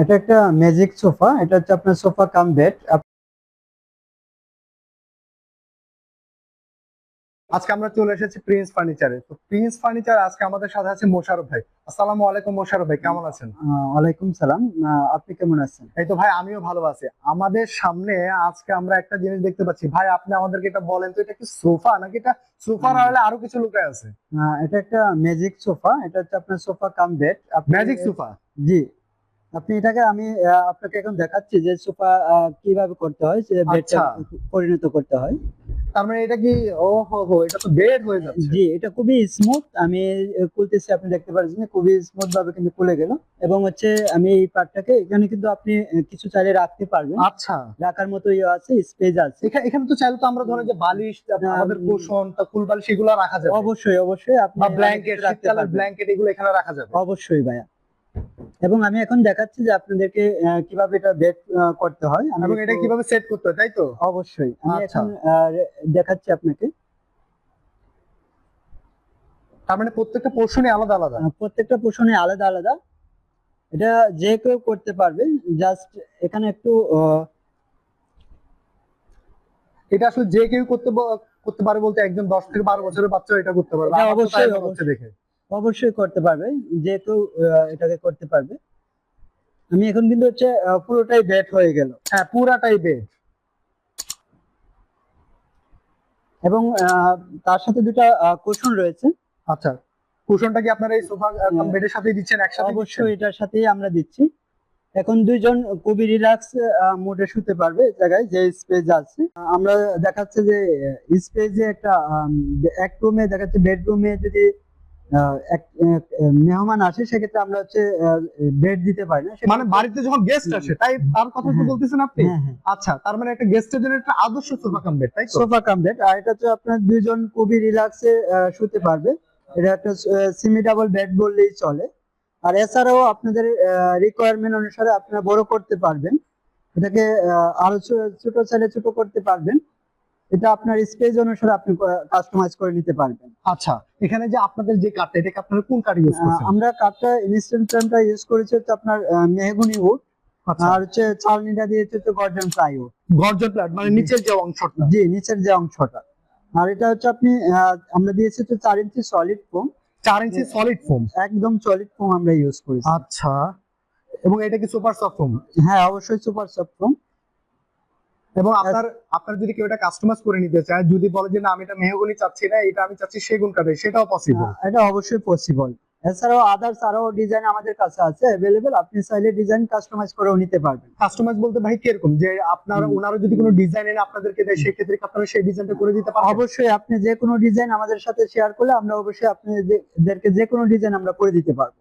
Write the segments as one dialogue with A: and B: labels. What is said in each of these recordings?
A: এটা একটা magic sofa এটা হচ্ছে আপনার সোফা কাম বেড
B: আজকে আমরা চলে এসেছি প্রিন্স ফার্নিচারে তো প্রিন্স ফার্নিচার আজকে আমাদের সাথে আছে মোশারফ ভাই। আসসালামু আলাইকুম মোশারফ ভাই কেমন আছেন?
A: ওয়ালাইকুম সালাম। আপনি কেমন আছেন?
B: এই তো ভাই আমিও ভালো আছি। আমাদের সামনে আজকে আমরা একটা জিনিস দেখতে পাচ্ছি। ভাই আপনি আমাদেরকে এটা বলেন তো এটা কি সোফা নাকি এটা সোফা। হলে আরও কিছু লুকায় আছে?
A: এটা একটা ম্যাজিক সোফা এটা হচ্ছে আপনার sofa cum bed
B: magic sofa
A: জি। আপনি এটাকে আমি আপনাকে এখন দেখাচ্ছি যে সোফা কীভাবে করতে হয় যে বেডটা
B: আচ্ছা।
A: পরিণত করতে হয়।
B: তার মানে এটা কি ও হো হো এটা তো বেড হয়ে যাচ্ছে।
A: জি এটা খুবই স্মুথ আমি আহ, খুলতেছি আপনি দেখতে পাচ্ছেন খুবই স্মুথ ভাবে কিন্তু খুলে গেল। এবং হচ্ছে আমি এই পার্টটাকে এখানে কিন্তু আপনি কিছু চাইলে রাখতে পারবেন।
B: আচ্ছা।
A: রাখার মতো ইয়ে আছে স্পেস আছে।
B: এখানে এখানে তো চাইলে তো আমরা ধরেন যে বালিশ আমাদের কুশন তা কুল বালিশ এগুলো রাখা যাবে।
A: অবশ্যই অবশ্যই। আপনি
B: ব্ল্যাঙ্কেট
A: রাখতে পারবেন।
B: ব্ল্যাঙ্কেট এগুলো এখানে রাখা যাবে।
A: অবশ্যই ভাইয়া। এবং আমি এখন দেখাচ্ছি যে আপনাদেরকে কীভাবে এটা বেড করতে হয়।
B: এবং এটা কীভাবে সেট করতে হয় তাই তো?
A: অবশ্যই। আমি
B: আচ্ছা।
A: এখন দেখাচ্ছি আপনাকে।
B: তার মানে প্রত্যেকটা পোর্শনই আলাদা আলাদা?
A: প্রত্যেকটা পোষণে আলাদা আলাদা। এটা যে কেউ করতে পারবে জাস্ট এখানে একটু
B: এটা আসলে যে কেউ করতে করতে পারে বলতে একজন দশ থেকে বারো বছরের বাচ্চা এটা করতে পারবে।
A: অবশ্যই।
B: দেখে।
A: অবশ্যই করতে পারবে যে কেউ এটাকে করতে পারবে। আমি এখন কিন্তু হচ্ছে পুরোটাই বেড হয়ে গেল।
B: হ্যাঁ পুরাটাই বেড
A: এবং তার সাথে দুটা কোশন রয়েছে।
B: আচ্ছা কুশনটা কি আপনারা এই সোফা। বেডের সাথে দিচ্ছেন একসাথে
A: অবশ্যই এটার সাথেই আমরা দিচ্ছি। এখন দুইজন খুবই রিল্যাক্স মোডে শুতে পারবে জায়গায় যে স্পেস আছে। আমরা দেখাচ্ছে যে স্পেসে একটা এক রুমে দেখাচ্ছে বেডরুমে যদি এক মেহমান আসে সেক্ষেত্রে আমরা হচ্ছে বেড দিতে পারি না।
B: মানে বাড়িতে যখন গেস্ট আসে তাই তার কথা
A: হ্যাঁ।
B: বলতেছেন আপনি?
A: হ্যাঁ হ্যাঁ।
B: আচ্ছা তার মানে একটা গেস্টের জন্য একটা আদর্শ সোফা কাম বেড তাই
A: সোফা কাম বেড আর এটা তো আপনার দুইজন খুবই রিল্যাক্সে শুতে পারবে। এটা একটা সেমি ডাবল বেড বললেই চলে। আর এছাড়াও আপনাদের রিকোয়ারমেন্ট অনুসারে আপনারা বড় করতে পারবেন। এটাকে আরও ছোট চাইলে ছোট করতে পারবেন। এটা আপনার স্পেস অনুসারে আপনি কাস্টমাইজ করে নিতে পারবেন।
B: আচ্ছা এখানে যে আপনাদের যে কাঠটা এটাকে আপনারা কোন কাঠ ইউজ করছেন?
A: আমরা কাঠটা ইনস্ট্যান্ট ফ্রেমটা ইউজ করেছি হচ্ছে আপনার মেহগুনি উড
B: আচ্ছা।
A: আর হচ্ছে চালনিটা দিয়েছে হচ্ছে গর্জন প্লাইউড
B: গর্জন প্লাট মানে নিচের যে অংশটা।
A: জি নিচের যে অংশটা। আর এটা হচ্ছে আপনি আমরা দিয়েছি তো চার ইঞ্চি সলিড ফোম
B: চার ইঞ্চি সলিড ফোম
A: একদম সলিড ফোম আমরা ইউজ করেছি।
B: আচ্ছা। এবং এটা কি সুপার সফট ফোম
A: হ্যাঁ অবশ্যই সুপার সফট ফোম
B: এবং আপনার আপনার যদি কেউ এটা কাস্টমাইজ করে নিতে চায় যদি বলে যে না আমি এটা মেহগনি চাচ্ছি না এটা আমি চাচ্ছি সেগুন কাঠে সেটাও পসিবল
A: এটা অবশ্যই পসিবল এছাড়াও আদার্স আরও ডিজাইন আমাদের কাছে আছে অ্যাভেলেবেল আপনি চাইলে ডিজাইন কাস্টমাইজ করেও নিতে পারবেন।
B: কাস্টমাইজ বলতে ভাই কীরকম? যে আপনার
A: হুম।
B: ওনারা যদি কোনো ডিজাইন এনে আপনাদেরকে দেয় সেই ক্ষেত্রে কি আপনারা সেই ডিজাইনটা করে দিতে পারবেন?
A: অবশ্যই আপনি যে কোনো ডিজাইন আমাদের সাথে শেয়ার করলে আমরা অবশ্যই আপনাদেরকে যে কোনো ডিজাইন আমরা করে দিতে পারব।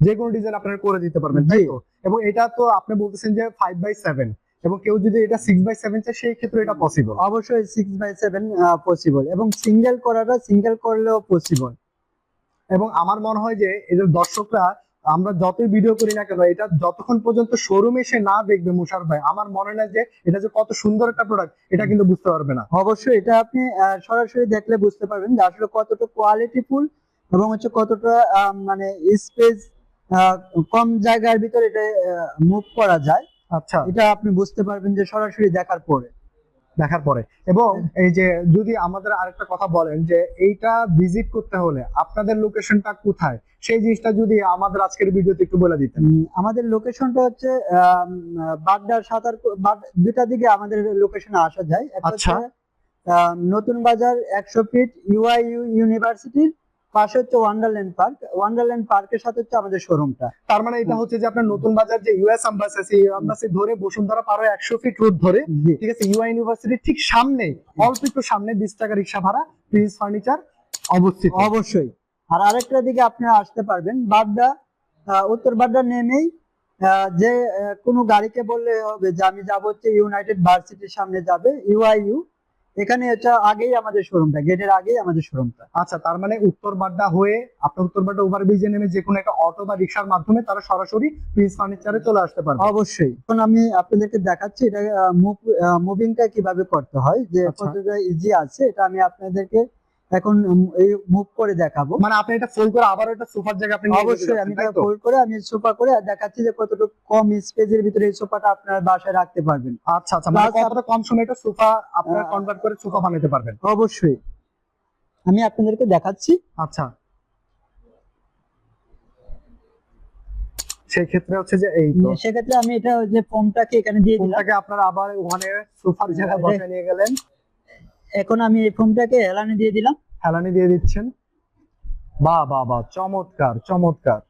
B: যে কোনো ডিজাইন আপনারা করে দিতে পারবেন তাই তো? এবং এটা তো আপনি বলতেছেন যে ফাইভ বাই সেভেন এবং কেউ যদি এটা সিক্স বাই সেভেন চায় সেই ক্ষেত্রে এটা পসিবল
A: অবশ্যই সিক্স বাই সেভেন পসিবল এবং সিঙ্গেল করাটা সিঙ্গেল করলেও পসিবল
B: এবং আমার মনে হয় যে এদের দর্শকরা আমরা যতই ভিডিও করি না কেন এটা যতক্ষণ পর্যন্ত শোরুমে এসে না দেখবে মুশার ভাই আমার মনে হয় যে এটা যে কত সুন্দর একটা প্রোডাক্ট এটা কিন্তু বুঝতে পারবে না।
A: অবশ্যই এটা আপনি সরাসরি দেখলে বুঝতে পারবেন যে আসলে কতটা কোয়ালিটি ফুল এবং হচ্ছে কতটা মানে স্পেস কম জায়গার ভিতরে এটা মুভ করা যায়।
B: আচ্ছা।
A: এটা আপনি বুঝতে পারবেন যে সরাসরি দেখার পরে
B: দেখার পরে। এবং এই যে যদি আমাদের আরেকটা কথা বলেন যে এইটা ভিজিট করতে হলে আপনাদের লোকেশনটা কোথায়? সেই জিনিসটা যদি আমাদের আজকের ভিডিওতে একটু বলে দিতেন।
A: আমাদের লোকেশনটা হচ্ছে বাড্ডার সাতার দুটা দিকে আমাদের লোকেশনে আসা যায়।
B: আচ্ছা।
A: নতুন বাজার একশো ফিট ইউআইইউ ইউনিভার্সিটির পাশে হচ্ছে ওয়ান্ডারল্যান্ড পার্ক ওয়ান্ডারল্যান্ড পার্কের সাথে হচ্ছে আমাদের শোরুমটা
B: তার মানে এটা হচ্ছে যে আপনার নতুন বাজার যে ইউএস ধরে বসুন্ধরা পারো একশো ফিট রুট ধরে ঠিক আছে ইউআই ইউনিভার্সিটির ঠিক সামনে অল্প একটু সামনে বিশ টাকা রিক্সা ভাড়া প্রিন্স ফার্নিচার অবস্থিত।
A: অবশ্যই। আর আরেকটা দিকে আপনারা আসতে পারবেন বাড্ডা উত্তর বাড্ডা নেমেই যে কোনো গাড়িকে বললে হবে যে আমি যাব হচ্ছে ইউনাইটেড ভার্সিটির সামনে যাবে ইউআইইউ এখানে এটা আগেই আমাদের শোরুমটা গেটের আগেই আমাদের শোরুমটা
B: আচ্ছা তার মানে উত্তর বাড্ডা হয়ে আপনার উত্তর বাড্ডা ওভারব্রিজে নেমে যে কোনো একটা অটো বা রিক্সার মাধ্যমে তারা সরাসরি প্রিন্স ফার্নিচারে চলে আসতে পারবে।
A: অবশ্যই। এখন আমি আপনাদেরকে দেখাচ্ছি এটা মুভিংটা কীভাবে করতে হয় যে
B: আচ্ছা।
A: কতটা ইজি আছে এটা আমি আপনাদেরকে এখন এই মুভ করে দেখাবো।
B: মানে আপনি এটা ফোল্ড করে আবার এটা সোফার জায়গায় আপনি
A: অবশ্যই আমি এটা ফোল্ড করে আমি সোফা করে দেখাচ্ছি যে কতটুকু কম স্পেসের ভিতরে এই সোফাটা আপনার বাসায় রাখতে পারবেন।
B: আচ্ছা আচ্ছা মানে কতটা কম সময়ে এটা সোফা আপনারা কনভার্ট করে সোফা বানাতে পারবেন?
A: অবশ্যই। আমি আপনাদেরকে দেখাচ্ছি।
B: আচ্ছা। সেই ক্ষেত্রে হচ্ছে যে এই
A: সেক্ষেত্রে আমি এটা যে ফর্মটাকে এখানে দিয়ে দিলাম।
B: ফোনটাকে আপনারা আবার ওখানে সোফার জায়গায়
A: হ্যাঁ,
B: বসে নিয়ে গেলেন।
A: এখন আমি এই ফর্মটাকে হেলানে দিয়ে দিলাম।
B: হেলানি দিয়ে দিচ্ছেন। বাহ বাহ বাহ চমৎকার চমৎকার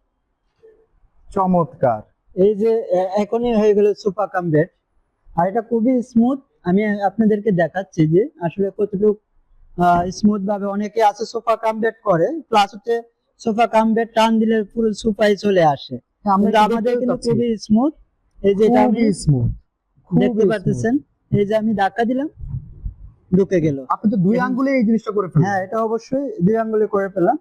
B: চমৎকার।
A: এই যে এখনই হয়ে গেল সোফা কাম বেড আর এটা খুবই স্মুথ আমি আপনাদেরকে দেখাচ্ছি যে আসলে কতটুকু স্মুথ ভাবে অনেকে আছে সোফা কাম বেড করে প্লাস হচ্ছে সোফা কাম বেড টান দিলে পুরো সোফায় চলে আসে। আমাদের কিন্তু খুবই স্মুথ এই যে এটা আমি
B: স্মুথ
A: দেখতে পাচ্ছেন। এই যে আমি ধাক্কা দিলাম। ঢুকে গেল।
B: আপনি তো দুই আঙ্গুলে এই জিনিসটা করে ফেললেন।
A: হ্যাঁ এটা অবশ্যই দুই আঙ্গুলে করে পেলাম